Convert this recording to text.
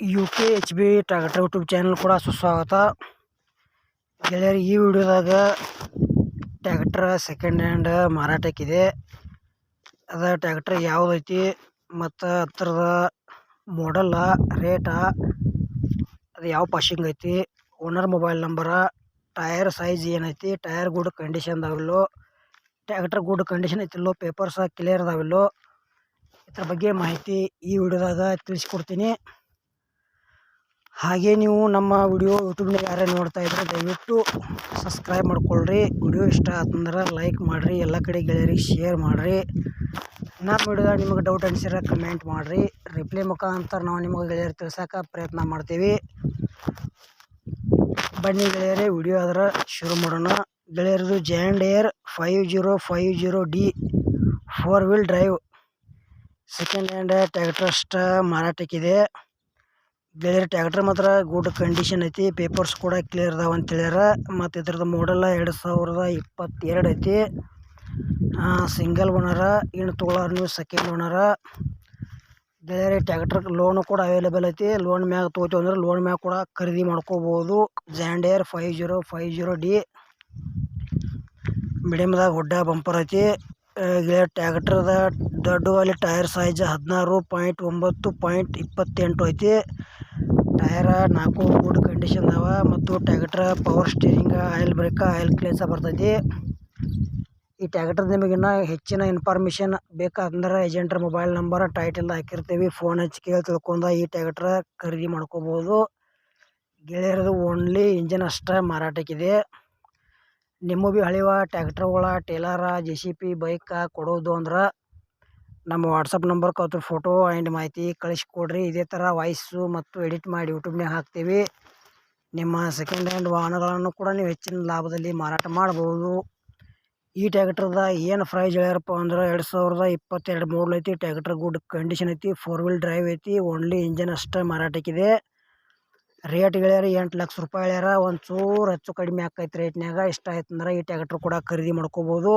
U K H B tractor YouTube channel ಕೂಡ ಸುಸ್ವಾಗತ. ಗೆಳೆಯರು, ಈ ವಿಡಿಯೋದಾಗ ಟ್ಯಾಕ್ಟ್ರ ಸೆಕೆಂಡ್ ಹ್ಯಾಂಡ್ ಮಾರಾಟಕ್ಕಿದೆ ಅದ ಟ್ಯಾಕ್ಟ್ರ್ ಯಾವುದೈತಿ ಮತ್ತು ಹತ್ರದ ಮಾಡಲ್ಲ ರೇಟ ಅದು ಯಾವ ಪಾಶಿಂಗ್ ಐತಿ owner mobile number tyre size ಏನೈತಿ tyre good condition tractor good condition ಐತಿಲ್ಲೋ papers clear ಅದಾವಿಲ್ಲೋ ಇದ್ರ ಬಗ್ಗೆ ಮಾಹಿತಿ ಈ ವಿಡಿಯೋದಾಗ ತಿಳಿಸ್ಕೊಡ್ತೀನಿ. ಹಾಗೆ ನೀವು ನಮ್ಮ ವಿಡಿಯೋ ಯೂಟ್ಯೂಬ್ನಾಗ ಯಾರೇ ನೋಡ್ತಾ ಇದ್ರೆ ದಯವಿಟ್ಟು ಸಬ್ಸ್ಕ್ರೈಬ್ ಮಾಡ್ಕೊಳ್ರಿ. ವಿಡಿಯೋ ಇಷ್ಟ ಆತಂದ್ರೆ ಲೈಕ್ ಮಾಡಿರಿ, ಎಲ್ಲ ಕಡೆ ಗೆಳೆಯರಿಗೆ ಶೇರ್ ಮಾಡಿರಿ. ನಮ್ಮ ವಿಡಿಯೋದಾಗ ನಿಮಗೆ ಡೌಟ್ ಅನ್ಸಿರ ಕಮೆಂಟ್ ಮಾಡಿರಿ. ರಿಪ್ಲೈ ಮುಖಾಂತರ ನಾವು ನಿಮಗೆ ಗೆಳೆಯರು ತಿಳ್ಸೋಕೆ ಪ್ರಯತ್ನ ಮಾಡ್ತೀವಿ. ಬನ್ನಿ ಗೆಳೆಯರೇ, ವಿಡಿಯೋ ಆದ್ರೆ ಶುರು ಮಾಡೋಣ. ಗೆಳೆಯರದು John Deere five zero five zero D four wheel drive second hand tractor ಅಷ್ಟ ಮಾರಾಟಕ್ಕಿದೆ ಗೆಳೆಯರ ಟ್ಯಾಕ್ಟರ್ ಮಾತ್ರ ಗುಡ್ ಕಂಡೀಷನ್ ಐತಿ. ಪೇಪರ್ಸ್ ಕೂಡ ಕ್ಲಿಯರ್ ಅದಾವ ಅಂತ ಹೇಳ್ಯಾರ. ಮತ್ತು ಇದ್ರದ್ದು ಮಾಡೆಲ್ ಎರಡು ಸಾವಿರದ ಇಪ್ಪತ್ತೆರಡು ಐತಿ. ಸಿಂಗಲ್ ಓನರ ಇನ್ನು ತೊಗೊಳೋರು ನೀವು ಸೆಕೆಂಡ್ ಓನರ ಗೆಳೆಯರ ಟ್ಯಾಕ್ಟರ್ ಲೋನು ಕೂಡ ಅವೈಲೇಬಲ್ ಐತಿ. ಲೋನ್ ಮ್ಯಾಗ ತೊಗೋತೀವಿ ಅಂದ್ರೆ ಲೋನ್ ಮ್ಯಾಗ ಕೂಡ ಖರೀದಿ ಮಾಡ್ಕೋಬೋದು. John Deere five zero five zero D ಮೀಡಿಯಮ್ದಾಗ hood bumper ಐತಿ. ಟ್ಯಾಕ್ಟ್ರದ ದೊಡ್ಡ ಅಲ್ಲಿ ಟೈರ್ ಸೈಜ್ ಹದಿನಾರು ಪಾಯಿಂಟ್ ಒಂಬತ್ತು ಪಾಯಿಂಟ್ ಇಪ್ಪತ್ತೆಂಟು ಐತಿ. ಟೈರ ನಾಲ್ಕು ಗುಡ್ ಕಂಡೀಷನ್ ಅದಾವ ಮತ್ತು tractor power steering oil brake oil ಕ್ಲೇಸ ಬರ್ತೈತಿ. ಈ ಟ್ಯಾಕ್ಟ್ರ್ ನಿಮಗೆ ಇನ್ನೂ ಹೆಚ್ಚಿನ ಇನ್ಫಾರ್ಮೇಷನ್ ಬೇಕಂದ್ರೆ ಏಜೆಂಟ್ರ ಮೊಬೈಲ್ ನಂಬರ್ ಟೈಟಲ್ ಹಾಕಿರ್ತೀವಿ. ಫೋನ್ ಹಚ್ಚಿ ಕೇಳಿ ತಿಳ್ಕೊಂಡ ಈ ಟ್ಯಾಕ್ಟ್ರ ಖರೀದಿ ಮಾಡ್ಕೋಬೋದು. ಗೆಳೆಯರದು ಓನ್ಲಿ ಇಂಜಿನ್ ಅಷ್ಟೇ ಮಾರಾಟಕ್ಕಿದೆ. ನಿಮ್ಮ ಭೀ ಹಳೆವ ಟ್ಯಾಕ್ಟ್ರ್ಗಳ, trailer, J C B, bike ಕೊಡೋದು ಅಂದ್ರೆ ನಮ್ಮ ವಾಟ್ಸಪ್ ನಂಬರ್ ಅದ್ರ ಫೋಟೋ ಆ್ಯಂಡ್ ಮಾಹಿತಿ ಕಳಿಸ್ಕೊಡ್ರಿ. ಇದೇ ಥರ ವಾಯ್ಸು ಮತ್ತು ಎಡಿಟ್ ಮಾಡಿ ಯೂಟ್ಯೂಬ್ನಾಗ ಹಾಕ್ತೀವಿ. ನಿಮ್ಮ ಸೆಕೆಂಡ್ ಹ್ಯಾಂಡ್ ವಾಹನಗಳನ್ನು ಕೂಡ ನೀವು ಹೆಚ್ಚಿನ ಲಾಭದಲ್ಲಿ ಮಾರಾಟ ಮಾಡ್ಬೋದು. ಈ ಟ್ಯಾಕ್ಟ್ರದ ಏನು ಪ್ರೈಸ್ ಹೇಳ್ಯಾರಪ್ಪ ಅಂದ್ರೆ ಎರಡು ಸಾವಿರದ ಇಪ್ಪತ್ತೆರಡು ಮಾಡಲ್ ಐತಿ. ಟ್ಯಾಕ್ಟ್ರ್ ಗುಡ್ ಕಂಡೀಷನ್ ಐತಿ, ಫೋರ್ ವೀಲ್ ಡ್ರೈವ್ ಐತಿ, ಓನ್ಲಿ ಇಂಜನ್ ಅಷ್ಟೇ ಮಾರಾಟಕ್ಕಿದೆ. ರೇಟ್ ಹೇಳ್ಯಾರ ಎಂಟು ಲಕ್ಷ ರೂಪಾಯಿ ಹೇಳ್ಯಾರ ಒಂಚೂರು ಚೂರು ಹೆಚ್ಚು ಕಡಿಮೆ ಆಕೈತೆ ರೇಟ್ನ್ಯಾಗ. ಇಷ್ಟ ಆಯ್ತು ಅಂದ್ರೆ ಈ ಟ್ಯಾಕ್ಟ್ರ್ ಕೂಡ ಖರೀದಿ ಮಾಡ್ಕೋಬೋದು.